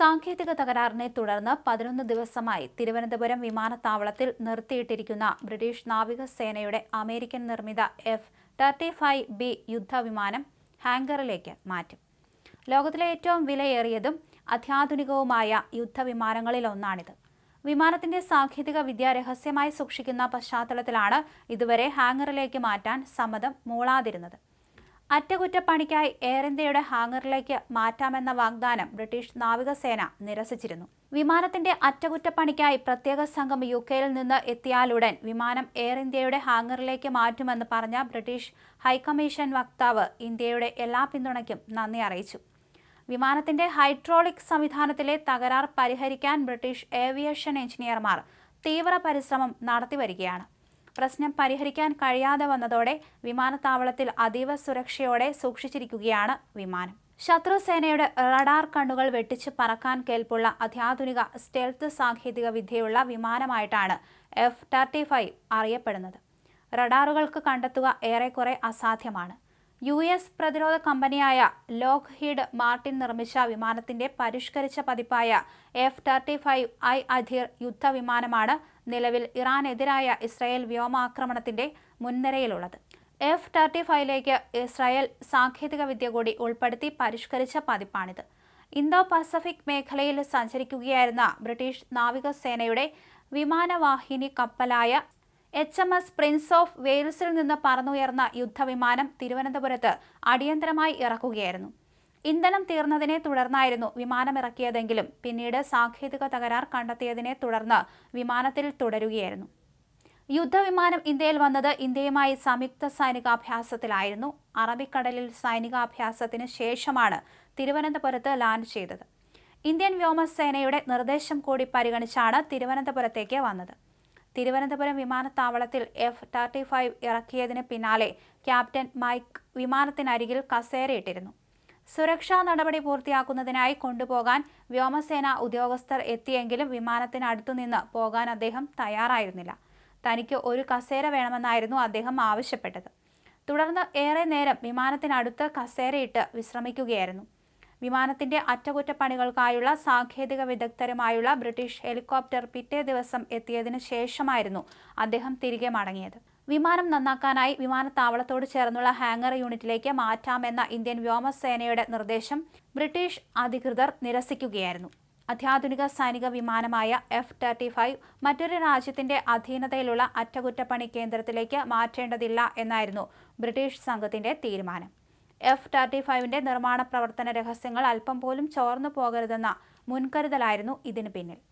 സാങ്കേതിക തകരാറിനെ തുടർന്ന് പതിനൊന്ന് ദിവസമായി തിരുവനന്തപുരം വിമാനത്താവളത്തിൽ നിർത്തിയിട്ടിരിക്കുന്ന ബ്രിട്ടീഷ് നാവികസേനയുടെ അമേരിക്കൻ നിർമ്മിത എഫ് തേർട്ടി ഫൈവ് ബി യുദ്ധവിമാനം ഹാങ്കറിലേക്ക് മാറ്റും. ലോകത്തിലെ ഏറ്റവും വിലയേറിയതും അത്യാധുനികവുമായ യുദ്ധവിമാനങ്ങളിലൊന്നാണിത്. വിമാനത്തിന്റെ സാങ്കേതിക വിദ്യ രഹസ്യമായി സൂക്ഷിക്കുന്ന പശ്ചാത്തലത്തിലാണ് ഇതുവരെ ഹാങ്ങറിലേക്ക് മാറ്റാൻ സമ്മതം മൂളാതിരുന്നത്. അറ്റകുറ്റപ്പണിക്കായി എയർ ഇന്ത്യയുടെ ഹാങ്ങറിലേക്ക് മാറ്റാമെന്ന വാഗ്ദാനം ബ്രിട്ടീഷ് നാവികസേന നിരസിച്ചിരുന്നു. വിമാനത്തിന്റെ അറ്റകുറ്റപ്പണിക്കായി പ്രത്യേക സംഘം യു കെയിൽ നിന്ന് എത്തിയാലുടൻ വിമാനം എയർ ഇന്ത്യയുടെ ഹാങ്ങറിലേക്ക് മാറ്റുമെന്ന് പറഞ്ഞ ബ്രിട്ടീഷ് ഹൈക്കമ്മീഷൻ വക്താവ് ഇന്ത്യയുടെ എല്ലാ പിന്തുണയ്ക്കും നന്ദി അറിയിച്ചു. വിമാനത്തിന്റെ ഹൈഡ്രോളിക് സംവിധാനത്തിലെ തകരാർ പരിഹരിക്കാൻ ബ്രിട്ടീഷ് ഏവിയേഷൻ എഞ്ചിനീയർമാർ തീവ്ര പരിശ്രമം നടത്തിവരികയാണ്. പ്രശ്നം പരിഹരിക്കാൻ കഴിയാതെ വന്നതോടെ വിമാനത്താവളത്തിൽ അതീവ സുരക്ഷയോടെ സൂക്ഷിച്ചിരിക്കുകയാണ് വിമാനം. ശത്രുസേനയുടെ റഡാർ കണ്ണുകൾ വെട്ടിച്ച് പറക്കാൻ കേൾപ്പുള്ള അത്യാധുനിക സ്റ്റെൽത്ത് സാങ്കേതിക വിദ്യയുള്ള വിമാനമായിട്ടാണ് എഫ് തേർട്ടി ഫൈവ് അറിയപ്പെടുന്നത്. റഡാറുകൾക്ക് കണ്ടെത്തുക ഏറെക്കുറെ അസാധ്യമാണ്. യു എസ് പ്രതിരോധ കമ്പനിയായ ലോക്ക് ഹീഡ് മാർട്ടിൻ നിർമ്മിച്ച വിമാനത്തിന്റെ പരിഷ്കരിച്ച പതിപ്പായ F thirty five I Adir യുദ്ധവിമാനമാണ് നിലവിൽ ഇറാനെതിരായ ഇസ്രായേൽ വ്യോമാക്രമണത്തിന്റെ മുൻനിരയിലുള്ളത്. എഫ് തേർട്ടി ഫൈവിലേക്ക് ഇസ്രായേൽ സാങ്കേതിക വിദ്യ കൂടി ഉൾപ്പെടുത്തി പരിഷ്കരിച്ച പതിപ്പാണിത്. ഇന്തോ പസഫിക് മേഖലയിൽ സഞ്ചരിക്കുകയായിരുന്ന ബ്രിട്ടീഷ് നാവികസേനയുടെ വിമാനവാഹിനി കപ്പലായ H M S Prince of വെയിൽസിൽ നിന്ന് പറന്നുയർന്ന യുദ്ധവിമാനം തിരുവനന്തപുരത്ത് അടിയന്തരമായി ഇറക്കുകയായിരുന്നു. ഇന്ധനം തീർന്നതിനെ തുടർന്നായിരുന്നു വിമാനമിറക്കിയതെങ്കിലും പിന്നീട് സാങ്കേതിക തകരാർ കണ്ടെത്തിയതിനെ തുടർന്ന് വിമാനത്തിൽ തുടരുകയായിരുന്നു. യുദ്ധവിമാനം ഇന്ത്യയിൽ വന്നത് ഇന്ത്യയുമായി സംയുക്ത സൈനികാഭ്യാസത്തിലായിരുന്നു. അറബിക്കടലിൽ സൈനികാഭ്യാസത്തിന് ശേഷമാണ് തിരുവനന്തപുരത്ത് ലാൻഡ് ചെയ്തത്. ഇന്ത്യൻ വ്യോമസേനയുടെ നിർദ്ദേശം കൂടി പരിഗണിച്ചാണ് തിരുവനന്തപുരത്തേക്ക് വന്നത്. തിരുവനന്തപുരം വിമാനത്താവളത്തിൽ എഫ് തേർട്ടി ഫൈവ് ഇറക്കിയതിന് പിന്നാലെ ക്യാപ്റ്റൻ മൈക്ക് വിമാനത്തിനരികിൽ കസേരയിട്ടിരുന്നു. സുരക്ഷാ നടപടി പൂർത്തിയാക്കുന്നതിനായി കൊണ്ടുപോകാൻ വ്യോമസേന ഉദ്യോഗസ്ഥർ എത്തിയെങ്കിലും വിമാനത്തിന് നിന്ന് പോകാൻ അദ്ദേഹം തയ്യാറായിരുന്നില്ല. തനിക്ക് ഒരു കസേര വേണമെന്നായിരുന്നു അദ്ദേഹം ആവശ്യപ്പെട്ടത്. തുടർന്ന് ഏറെ നേരം വിമാനത്തിനടുത്ത് കസേരയിട്ട് വിശ്രമിക്കുകയായിരുന്നു. വിമാനത്തിന്റെ അറ്റകുറ്റപ്പണികൾക്കായുള്ള സാങ്കേതിക വിദഗ്ധരുമായുള്ള ബ്രിട്ടീഷ് ഹെലികോപ്റ്റർ പിറ്റേ ദിവസം എത്തിയതിനു ശേഷമായിരുന്നു അദ്ദേഹം തിരികെ മടങ്ങിയത്. വിമാനം നന്നാക്കാനായി വിമാനത്താവളത്തോട് ചേർന്നുള്ള ഹാങ്ങർ യൂണിറ്റിലേക്ക് മാറ്റാമെന്ന ഇന്ത്യൻ വ്യോമസേനയുടെ നിർദ്ദേശം ബ്രിട്ടീഷ് അധികൃതർ നിരസിക്കുകയായിരുന്നു. അത്യാധുനിക സൈനിക വിമാനമായ എഫ് തേർട്ടി ഫൈവ് മറ്റൊരു രാജ്യത്തിന്റെ അധീനതയിലുള്ള അറ്റകുറ്റപ്പണി കേന്ദ്രത്തിലേക്ക് മാറ്റേണ്ടതില്ല എന്നായിരുന്നു ബ്രിട്ടീഷ് സംഘത്തിന്റെ തീരുമാനം. എഫ് തേർട്ടി ഫൈവിന്റെ നിർമ്മാണ പ്രവർത്തന രഹസ്യങ്ങൾ അല്പം പോലും ചോർന്നു പോകരുതെന്ന മുൻകരുതലായിരുന്നു ഇതിനു പിന്നിൽ.